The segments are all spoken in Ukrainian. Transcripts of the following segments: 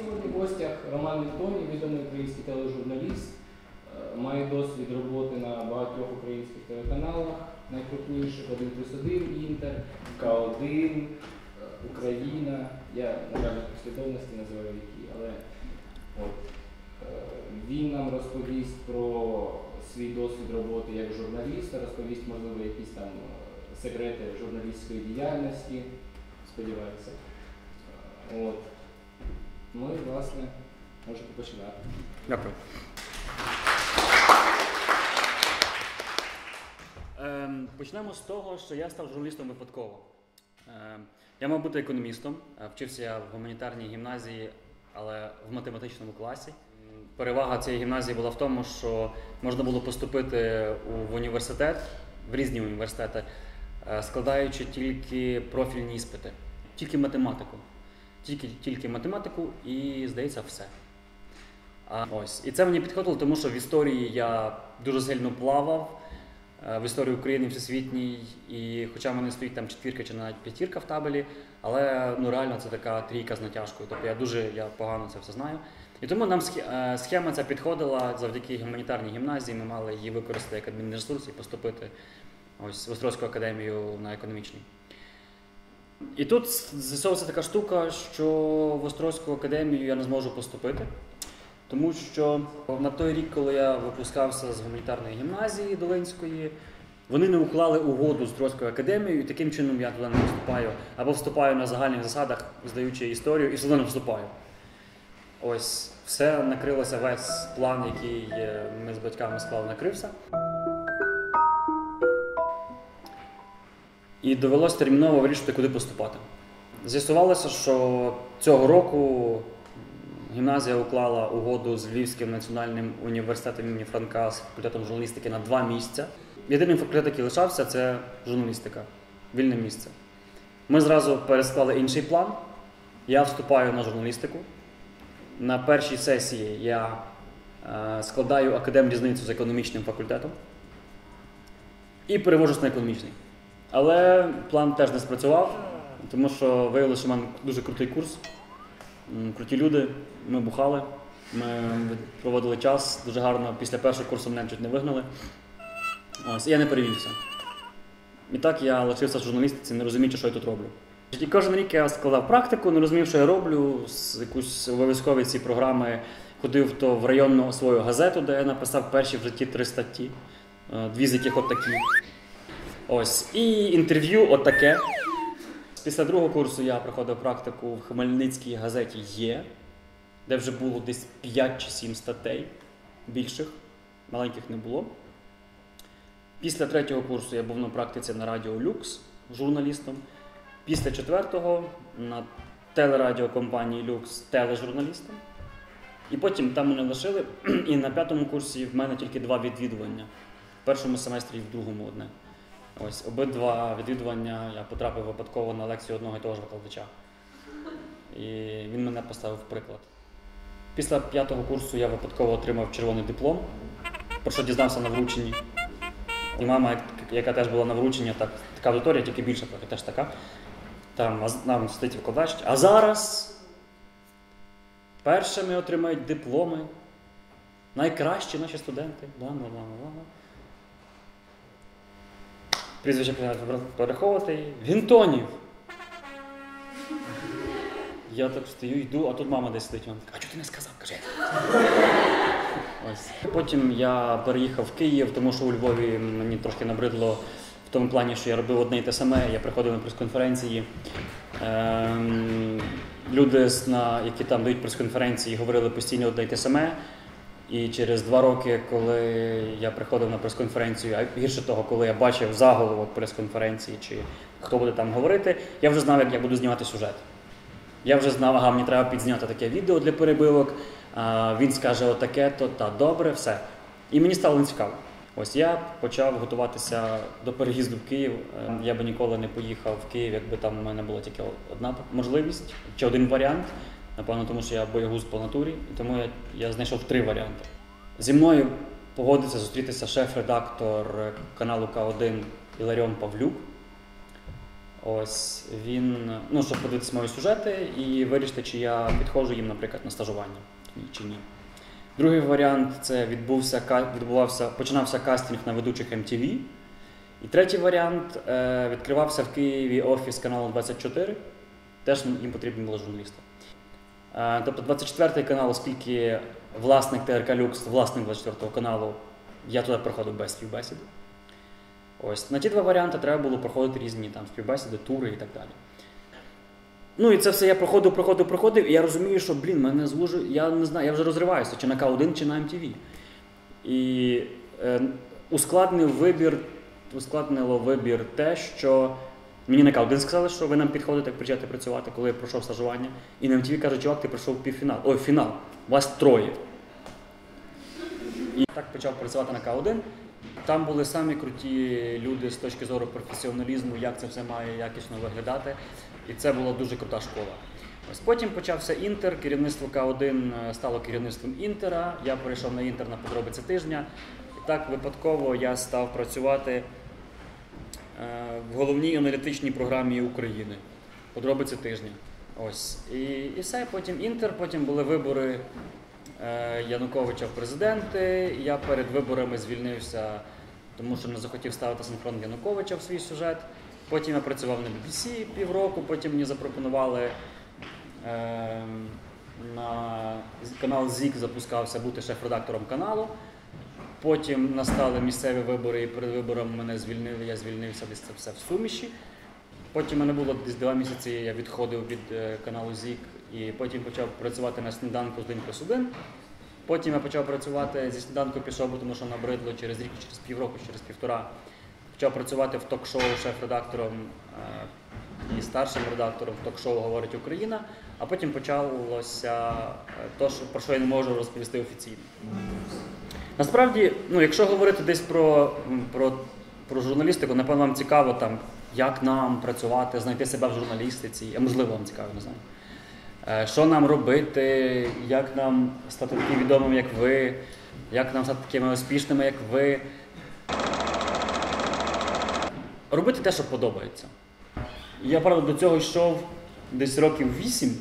сьогодні в гостях Роман Мільтоній, відомий український тележурналіст, е, має досвід роботи на багатьох українських телеканалах, найкрупніших 1 плюс 1 Інтер, К1, е, Україна. Я, на жаль, послідовності називаю які, але от, е, він нам розповість про свій досвід роботи як журналіста, розповість, можливо, якісь там секрети журналістської діяльності, сподіваюся. От. Ну і власне можете починати. Дякую. Ем, почнемо з того, що я став журналістом випадково. Ем, я мав бути економістом, е, вчився я в гуманітарній гімназії, але в математичному класі. Перевага цієї гімназії була в тому, що можна було поступити у- в університет, в різні університети, е, складаючи тільки профільні іспити, тільки математику. Тільки, тільки математику і, здається, все. А, ось. І це мені підходило, тому що в історії я дуже сильно плавав, е, в історії України всесвітній, і хоча в мене стоїть там четвірка чи навіть п'ятірка в табелі, але ну, реально це така трійка з натяжкою. Тобто я дуже я погано це все знаю. І тому нам е, схема ця підходила завдяки гуманітарній гімназії. Ми мали її використати як адмінресурс і поступити ось в Острозьку академію на економічній. І тут з'ясовується така штука, що в Острозьку академію я не зможу поступити, тому що на той рік, коли я випускався з гуманітарної гімназії Долинської, вони не уклали угоду з Острозькою академією, і таким чином я туди не вступаю. Або вступаю на загальних засадах, здаючи історію, і все одно не вступаю. Ось все накрилося, весь план, який е, ми з батьками склали, накрився. І довелося терміново вирішити, куди поступати. З'ясувалося, що цього року гімназія уклала угоду з Львівським національним університетом імені Франка з факультетом журналістики на два місця. Єдиний факультет, який лишався, це журналістика, вільне місце. Ми зразу пересклали інший план. Я вступаю на журналістику. На першій сесії я е, складаю академ-різницю з економічним факультетом і перевожусь на економічний. Але план теж не спрацював, тому що виявилося, що в мене дуже крутий курс, круті люди, ми бухали, ми проводили час дуже гарно. Після першого курсу мене чуть не вигнали. Ось, і я не перевівся. І так я лишився в журналістиці, не розуміючи, що я тут роблю. І кожен рік я складав практику, не розумів, що я роблю, з якусь обов'язкові ці програми ходив то в районну свою газету, де я написав перші в житті три статті, е, дві з яких отакі. Ось. І інтерв'ю отаке. Після другого курсу я проходив практику в Хмельницькій газеті Є, де вже було десь 5 чи 7 статей більших, маленьких не було. Після третього курсу я був на практиці на радіо Люкс журналістом. Після четвертого на телерадіокомпанії Люкс тележурналістом. І потім там мене лишили, і на п'ятому курсі в мене тільки два відвідування. В першому семестрі і в другому одне. Ось обидва відвідування я потрапив випадково на лекцію одного і того ж викладача. І він мене поставив в приклад. Після п'ятого курсу я випадково отримав червоний диплом, про що дізнався на врученні. І мама, яка теж була на врученні, так, така аудиторія, тільки більша, теж така. Там нам стоїть викладач. А зараз першими отримають дипломи. Найкращі наші студенти. Бла, бла, бла, бла. Прізвище починають переховувати. Вінтонів. Я так стою, йду, а тут мама десь сидить. Вона така, а чого ти не сказав? Кажи. Ось. Потім я переїхав в Київ, тому що у Львові мені трошки набридло в тому плані, що я робив одне і те саме. Я приходив на прес-конференції. Ем, люди, на, які там дають прес-конференції, говорили постійно одне і те саме. І через два роки, коли я приходив на прес-конференцію, а гірше того, коли я бачив заголовок прес-конференції, чи хто буде там говорити, я вже знав, як я буду знімати сюжет. Я вже знав, ага, мені треба підзняти таке відео для перебивок. А, він скаже отаке, то та добре, все. І мені стало нецікаво. Ось я почав готуватися до переїзду в Київ. Е, Я би ніколи не поїхав в Київ, якби там у мене була тільки одна можливість чи один варіант. Напевно, тому що я боягуз по натурі, і тому я, я знайшов три варіанти. Зі мною погодиться зустрітися шеф-редактор каналу К1 Іларіон Павлюк. Ось він, ну, щоб подивитися мої сюжети і вирішити, чи я підходжу їм, наприклад, на стажування чи ні. Другий варіант це відбувся, відбувався, починався кастинг на ведучих MTV. І третій варіант е, відкривався в Києві офіс каналу 24. Теж їм потрібні були журналісти. Е, тобто 24 канал, оскільки власник ТРК Люкс, власник 24 каналу, я туди проходив без співбесіди. Ось на ті два варіанти треба було проходити різні там співбесіди, тури і так далі. Ну і це все я проходив, проходив, проходив, і я розумію, що блін, мене звужу, я не знаю, я вже розриваюся, чи на К1, чи на MTV. І е, ускладнив вибір, ускладнило вибір те, що мені на К1 сказали, що ви нам підходите, почати працювати, коли я пройшов стажування. І на MTV кажуть, чувак, ти пройшов півфінал. Ой, фінал, вас троє. І так почав працювати на К1. Там були самі круті люди з точки зору професіоналізму, як це все має якісно виглядати. І це була дуже крута школа. Ось потім почався інтер, керівництво К1 стало керівництвом інтера. Я перейшов на інтер на подробиці тижня. І так випадково я став працювати е, в головній аналітичній програмі України. Подробиці тижня. Ось. І, і все, потім інтер, потім були вибори е, Януковича в президенти. Я перед виборами звільнився, тому що не захотів ставити синхрон Януковича в свій сюжет. Потім я працював на BBC півроку, потім мені запропонували е, на канал ЗІК запускався бути шеф-редактором каналу. Потім настали місцеві вибори, і перед вибором мене звільнили, я звільнився десь це все в суміші. Потім мене було десь два місяці, я відходив від е, каналу ЗІК і потім почав працювати на сніданку з 1 плюс 1. Потім я почав працювати зі сніданку, пішов, тому що набридло через рік, через півроку, через півтора. Почав працювати в ток-шоу шеф-редактором е, і старшим редактором в ток-шоу Говорить Україна, а потім почалося е, що, про що я не можу розповісти офіційно. Насправді, ну, якщо говорити десь про, про, про журналістику, напевно, вам цікаво, там, як нам працювати, знайти себе в журналістиці, а можливо, вам цікаво, не знаю. Е, Що нам робити, як нам стати таким відомим, як ви, як нам стати такими успішними, як ви. Робити те, що подобається. Я, правда, до цього йшов десь років вісім,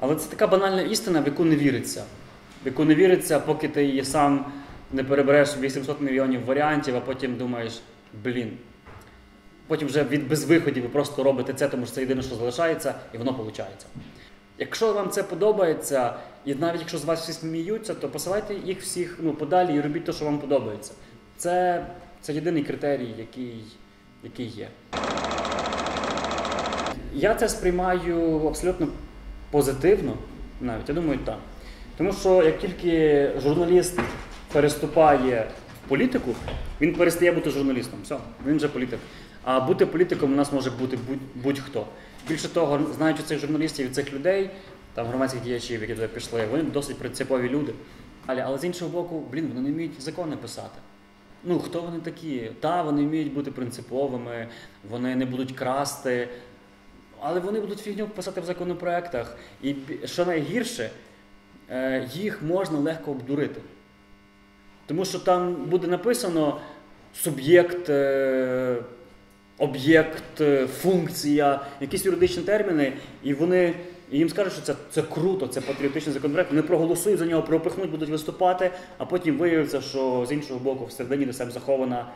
але це така банальна істина, в яку не віриться. В яку не віриться, поки ти її сам не перебереш 800 мільйонів варіантів, а потім думаєш, блін. Потім вже від безвиходів ви просто робите це, тому що це єдине, що залишається, і воно виходить. Якщо вам це подобається, і навіть якщо з вас всі сміються, то посилайте їх всіх ну, подалі і робіть те, що вам подобається. Це, це єдиний критерій, який, який є. Я це сприймаю абсолютно позитивно, навіть я думаю, так. Тому що як тільки журналіст переступає в політику, він перестає бути журналістом. Все, він вже політик. А бути політиком у нас може бути будь- будь-хто. Більше того, знаючи цих журналістів і цих людей, там громадських діячів, які туди пішли, вони досить принципові люди. Але, але з іншого боку, блін, вони не вміють закони писати. Ну, хто вони такі? Та, вони вміють бути принциповими, вони не будуть красти, але вони будуть фігню писати в законопроектах. І що найгірше, їх можна легко обдурити. Тому що там буде написано суб'єкт, е, об'єкт, е, функція, якісь юридичні терміни, і вони. І їм скажуть, що це, це круто, це патріотичний законопроект. Вони проголосують за нього, пропихнуть, будуть виступати, а потім виявиться, що з іншого боку, всередині десь там захована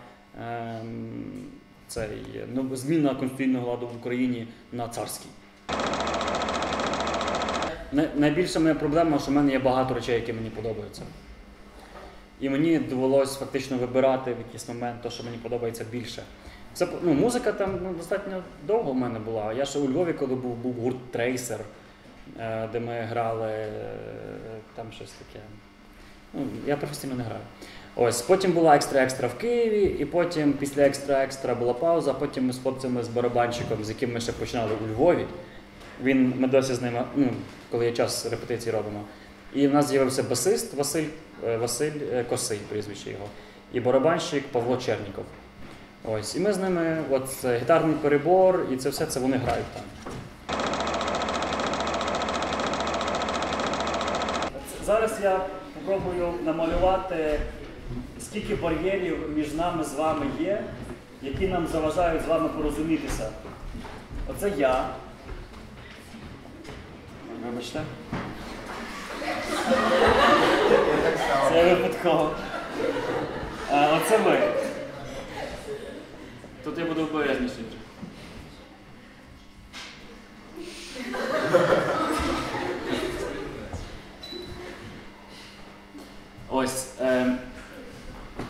ем, цей, ну, зміна конституційного ладу в Україні на царський. Най- Найбільша моя проблема, що в мене є багато речей, які мені подобаються. І мені довелося фактично вибирати в якийсь момент те, що мені подобається більше. Це ну, музика там ну, достатньо довго в мене була. Я ще у Львові, коли був, був гурт Трейсер, е, де ми грали е, там щось таке. Ну, я професійно не граю. Ось, потім була екстра-екстра в Києві, і потім після екстра-екстра була пауза. Потім ми з хлопцями з барабанщиком, з яким ми ще починали у Львові. Він, ми досі з ними, ну, коли є час репетиції робимо. І в нас з'явився басист Василь, е, Василь е, Косий, прізвище його, і барабанщик Павло Черніков. Ось, і ми з ними, от гітарний перебор, і це все це вони грають там. Зараз я спробую намалювати, скільки бар'єрів між нами з вами є, які нам заважають з вами порозумітися. Оце я. Вибачте. Це випадково. А, оце ви. Тут я буду обережніший. Ось. Е,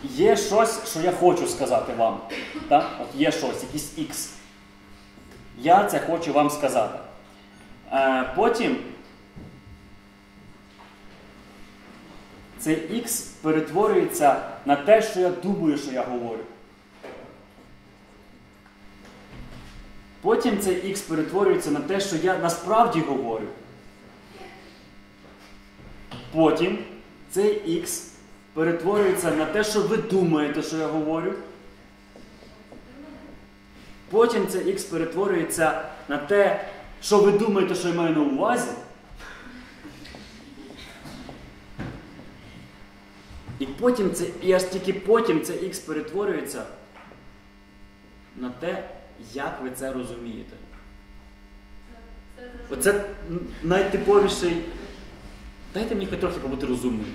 є щось, що я хочу сказати вам. Так? От є щось, якийсь X. Я це хочу вам сказати. Е, потім цей X перетворюється на те, що я думаю, що я говорю. Потім цей X перетворюється на те, що я насправді говорю. Потім цей X перетворюється на те, що ви думаєте, що я говорю. Потім цей X перетворюється на те, що ви думаєте, що я маю на увазі. Потім це, і аж тільки потім це X перетворюється на те, як ви це розумієте. Оце найтиповіший. Дайте мені хоч трохи побути розумним.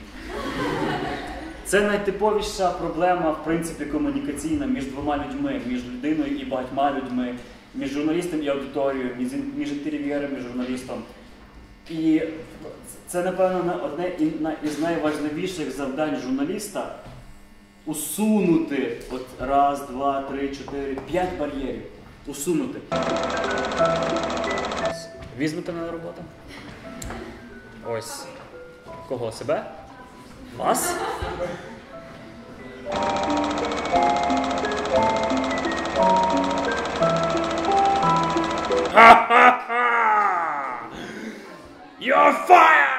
Це найтиповіша проблема, в принципі, комунікаційна між двома людьми, між людиною і багатьма людьми, між журналістом і аудиторією, між інтерв'єром і журналістом. І це, напевно, на- одне із найважливіших завдань журналіста усунути от раз, два, три, чотири, п'ять бар'єрів. Усунути. Візьмете мене на роботу? Ось. Кого себе? Вас? Ха-ха-ха! You're fired!